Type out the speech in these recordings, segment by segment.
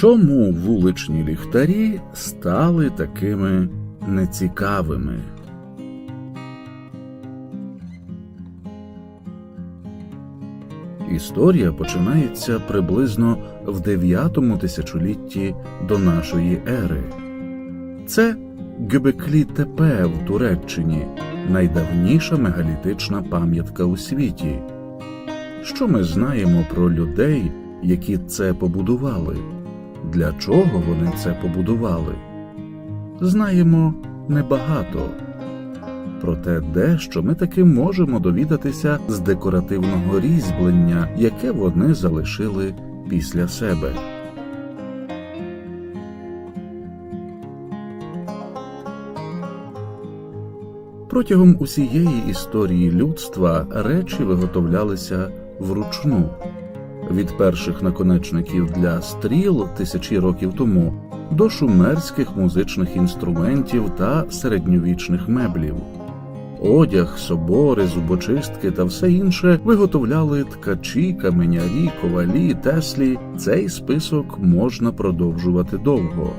Чому вуличні ліхтарі стали такими нецікавими? Історія починається приблизно в 9 тисячолітті до нашої ери. Це Гебеклі Тепе в Туреччині, найдавніша мегалітична пам'ятка у світі. Що ми знаємо про людей, які це побудували? Для чого вони це побудували? Знаємо небагато. Проте дещо ми таки можемо довідатися з декоративного різьблення, яке вони залишили після себе. Протягом усієї історії людства речі виготовлялися вручну. Від перших наконечників для стріл тисячі років тому до шумерських музичних інструментів та середньовічних меблів. Одяг, собори, зубочистки та все інше виготовляли ткачі, каменярі, ковалі, теслі. Цей список можна продовжувати довго.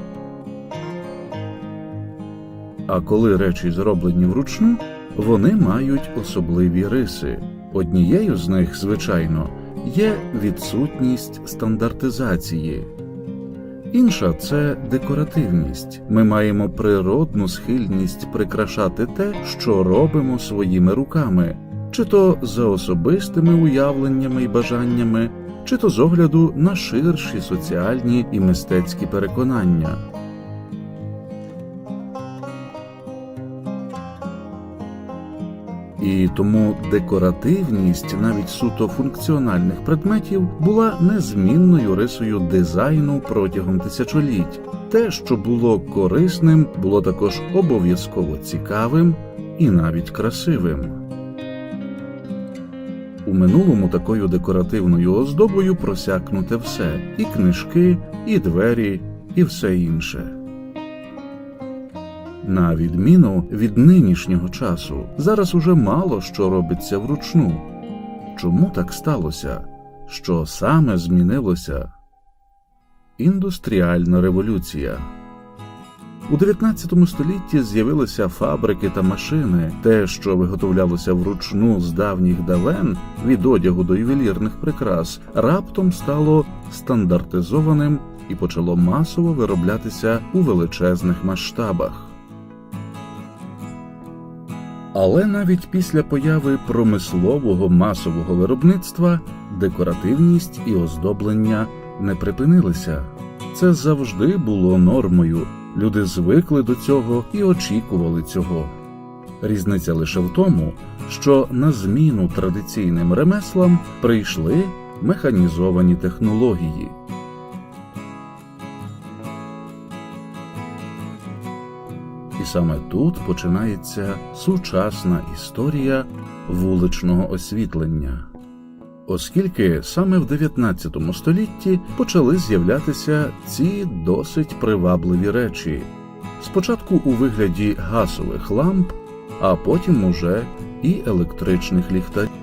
А коли речі зроблені вручну, вони мають особливі риси. Однією з них, звичайно, є відсутність стандартизації. Інша це декоративність. Ми маємо природну схильність прикрашати те, що робимо своїми руками, чи то за особистими уявленнями і бажаннями, чи то з огляду на ширші соціальні і мистецькі переконання. І тому декоративність навіть суто функціональних предметів була незмінною рисою дизайну протягом тисячоліть. Те, що було корисним, було також обов'язково цікавим і навіть красивим. У минулому такою декоративною оздобою просякнуте все і книжки, і двері, і все інше. На відміну від нинішнього часу, зараз уже мало що робиться вручну. Чому так сталося? Що саме змінилося? Індустріальна революція. У 19 столітті з'явилися фабрики та машини. Те, що виготовлялося вручну з давніх давен від одягу до ювелірних прикрас, раптом стало стандартизованим і почало масово вироблятися у величезних масштабах. Але навіть після появи промислового масового виробництва декоративність і оздоблення не припинилися. Це завжди було нормою. Люди звикли до цього і очікували цього. Різниця лише в тому, що на зміну традиційним ремеслам прийшли механізовані технології. Саме тут починається сучасна історія вуличного освітлення. Оскільки саме в 19 столітті почали з'являтися ці досить привабливі речі, спочатку у вигляді газових ламп, а потім уже і електричних ліхтарів.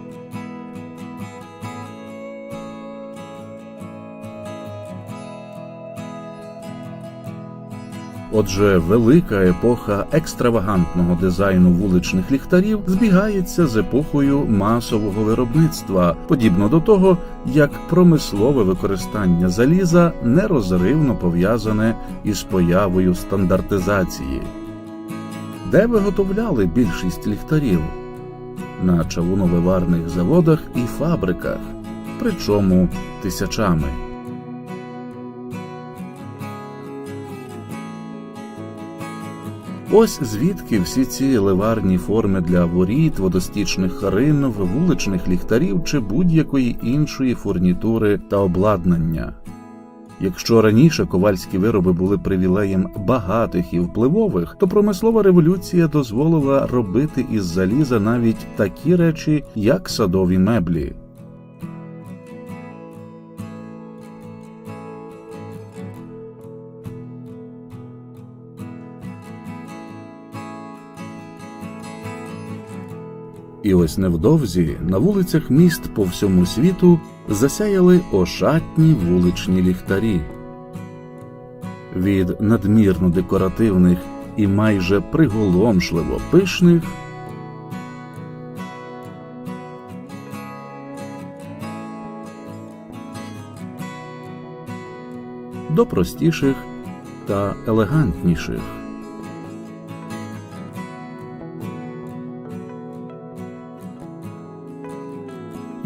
Отже, велика епоха екстравагантного дизайну вуличних ліхтарів збігається з епохою масового виробництва, подібно до того, як промислове використання заліза нерозривно пов'язане із появою стандартизації. Де виготовляли більшість ліхтарів? На чавуновиварних заводах і фабриках, причому тисячами. Ось звідки всі ці ливарні форми для воріт, водостічних харин, вуличних ліхтарів чи будь-якої іншої фурнітури та обладнання. Якщо раніше ковальські вироби були привілеєм багатих і впливових, то промислова революція дозволила робити із заліза навіть такі речі, як садові меблі. І ось невдовзі на вулицях міст по всьому світу засяяли ошатні вуличні ліхтарі. від надмірно декоративних і майже приголомшливо пишних до простіших та елегантніших.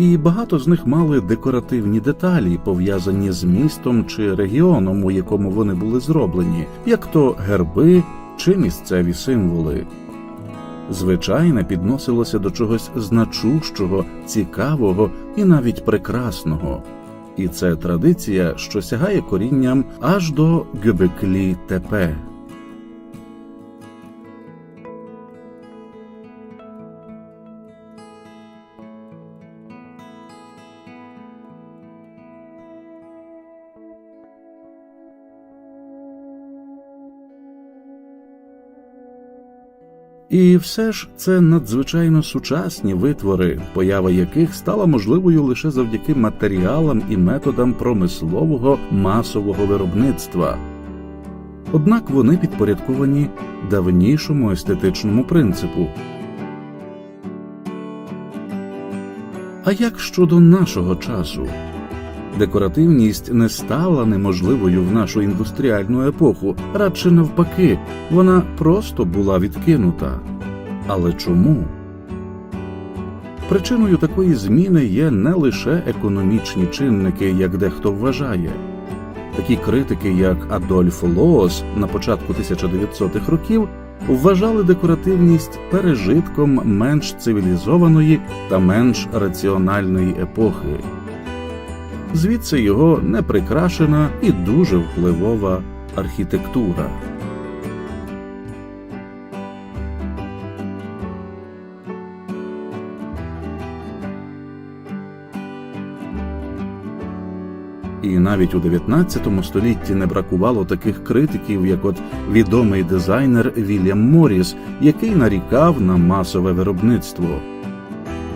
І багато з них мали декоративні деталі, пов'язані з містом чи регіоном, у якому вони були зроблені, як то герби чи місцеві символи. Звичайне підносилося до чогось значущого, цікавого і навіть прекрасного. І це традиція, що сягає корінням аж до Гюбеклі Тепе. І все ж це надзвичайно сучасні витвори, поява яких стала можливою лише завдяки матеріалам і методам промислового масового виробництва. Однак вони підпорядковані давнішому естетичному принципу. А як щодо нашого часу? Декоративність не стала неможливою в нашу індустріальну епоху, радше навпаки, вона просто була відкинута. Але чому? Причиною такої зміни є не лише економічні чинники, як дехто вважає. Такі критики, як Адольф Лоос на початку 1900-х років, вважали декоративність пережитком менш цивілізованої та менш раціональної епохи звідси його неприкрашена і дуже впливова архітектура. І навіть у 19 столітті не бракувало таких критиків, як от відомий дизайнер Вільям Моріс, який нарікав на масове виробництво.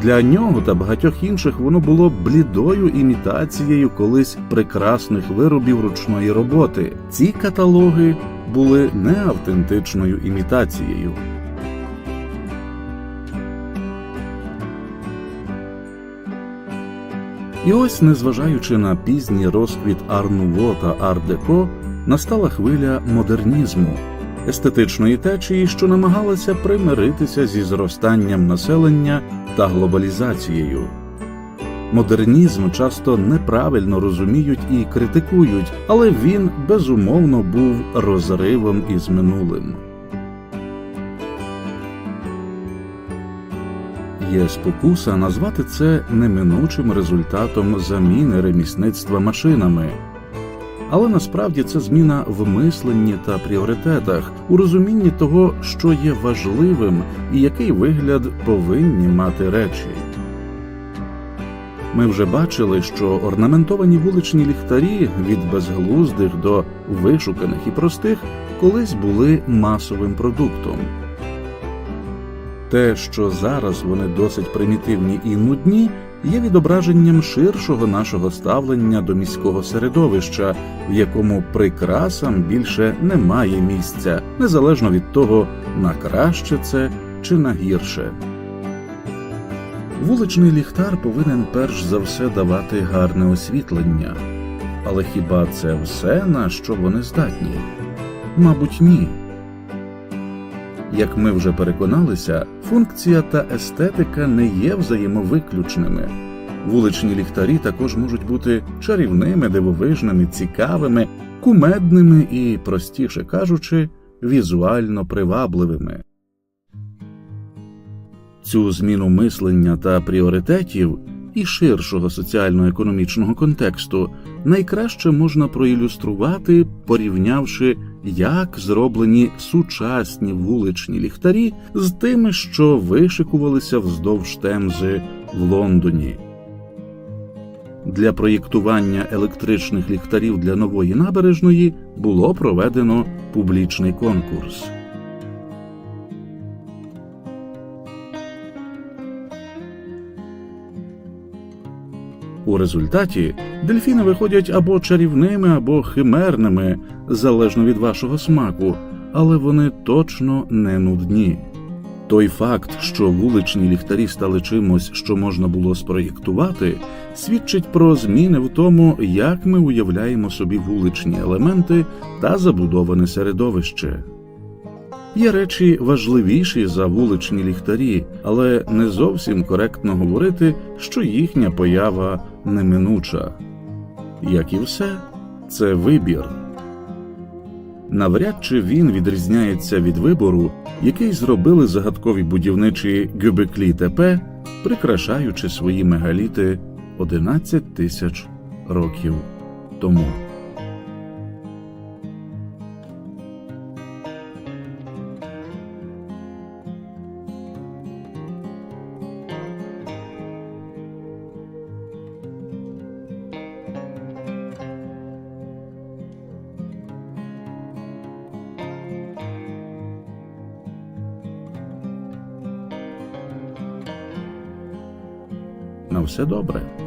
Для нього та багатьох інших воно було блідою імітацією колись прекрасних виробів ручної роботи. Ці каталоги були не автентичною імітацією. І ось, незважаючи на пізній розквіт Арнуво та Ар-Деко, настала хвиля модернізму естетичної течії, що намагалася примиритися зі зростанням населення та глобалізацією. Модернізм часто неправильно розуміють і критикують, але він безумовно був розривом із минулим. Є спокуса назвати це неминучим результатом заміни ремісництва машинами. Але насправді це зміна в мисленні та пріоритетах, у розумінні того, що є важливим і який вигляд повинні мати речі. Ми вже бачили, що орнаментовані вуличні ліхтарі від безглуздих до вишуканих і простих колись були масовим продуктом. Те, що зараз вони досить примітивні і нудні, є відображенням ширшого нашого ставлення до міського середовища, в якому прикрасам більше немає місця, незалежно від того, на краще це чи на гірше. Вуличний ліхтар повинен перш за все давати гарне освітлення. Але хіба це все, на що вони здатні? Мабуть, ні. Як ми вже переконалися, функція та естетика не є взаємовиключними. Вуличні ліхтарі також можуть бути чарівними, дивовижними, цікавими, кумедними і, простіше кажучи, візуально привабливими. Цю зміну мислення та пріоритетів і ширшого соціально-економічного контексту найкраще можна проілюструвати, порівнявши, як зроблені сучасні вуличні ліхтарі з тими, що вишикувалися вздовж Темзи в Лондоні. Для проєктування електричних ліхтарів для нової набережної було проведено публічний конкурс. У результаті дельфіни виходять або чарівними, або химерними, залежно від вашого смаку, але вони точно не нудні. Той факт, що вуличні ліхтарі стали чимось, що можна було спроєктувати, свідчить про зміни в тому, як ми уявляємо собі вуличні елементи та забудоване середовище. Є речі важливіші за вуличні ліхтарі, але не зовсім коректно говорити, що їхня поява неминуча. Як і все, це вибір. Навряд чи він відрізняється від вибору, який зробили загадкові будівничі Гюбеклі ТП, прикрашаючи свої мегаліти 11 тисяч років тому. На все добре.